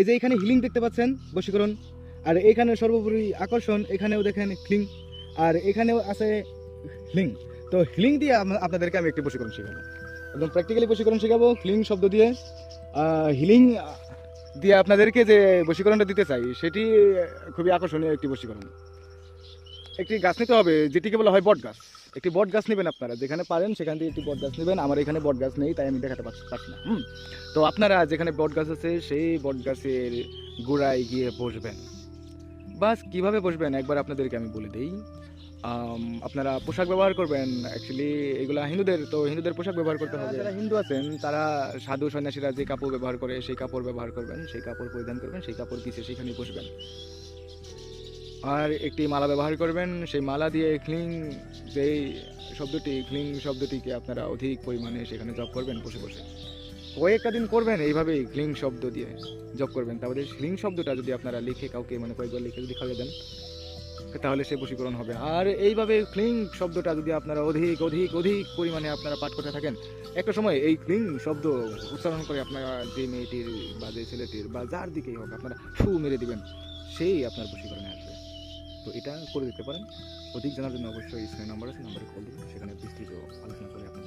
এই যে এখানে হিলিং দেখতে পাচ্ছেন, বশীকরণ। আর এখানে সর্বোপরি আকর্ষণ, এখানেও দেখেন হিলিং। আর এখানেও আছে হিলিং। তো হিলিং দিয়ে আপনাদেরকে আমি একটি বশীকরণ শেখাবো। একদম প্র্যাকটিক্যালি বশীকরণ শেখাবো, হিলিং শব্দ দিয়ে। হিলিং দিয়ে আপনাদেরকে যে বশীকরণটা দিতে চাই, সেটি খুবই আকর্ষণীয় একটি বশীকরণ। একটি গাছ নিতে হবে, যেটিকে বলা হয় বট গাছ একটি বট গাছ নেবেন আপনারা, যেখানে পারেন সেখান থেকে একটি বট গাছ নেবেন। আমার এখানে বট গাছ নেই, তাই আমি দেখাতে পারছি না। হুম? তো আপনারা যেখানে বট গাছ আছে, সেই বট গাছের গোড়ায় গিয়ে বসবেন। বাস, কীভাবে বসবেন? একবার আপনাদেরকে আমি বলে দিই। আপনারা পোশাক ব্যবহার করবেন। অ্যাকচুয়ালি এগুলা হিন্দুদের, তো হিন্দুদের পোশাক ব্যবহার করতে হবে। যারা হিন্দু আছেন, তারা সাধু সন্ন্যাসীরা যে কাপড় ব্যবহার করে, সেই কাপড় ব্যবহার করবেন, সেই কাপড় পরিধান করবেন, সেই কাপড় পিছিয়ে সেখানে বসবেন। আর একটি মালা ব্যবহার করবেন, সেই মালা দিয়ে ক্লিং যেই শব্দটি ক্লিং শব্দটিকে আপনারা অধিক পরিমাণে সেখানে জপ করবেন বসে বসে। কয়েকটা দিন করবেন এইভাবেই ক্লিং শব্দ দিয়ে জপ করবেন। তারপরে ক্লিং শব্দটা যদি আপনারা লিখে কাউকে মানে কয়েকবার লিখে যদি খাওয়াই দেন, তাহলে সে বশীকরণ হবে। আর এইভাবে ক্লিং শব্দটা যদি আপনারা অধিক অধিক অধিক পরিমাণে আপনারা পাঠ করতে থাকেন, একটা সময় এই ক্লিং শব্দ উচ্চারণ করে আপনারা যে মেয়েটির বা যে ছেলেটির বা যার দিকেই হোক আপনারা ফু মেরে দিবেন, সেই আপনার বশীকরণে আসবে। তো এটা করে দিতে পারেন। অধিক জানার জন্য অবশ্যই স্ক্রিন নাম্বার আছে নাম্বারে কল দিন সেখানে বিস্তৃত আলোচনা করে দেবো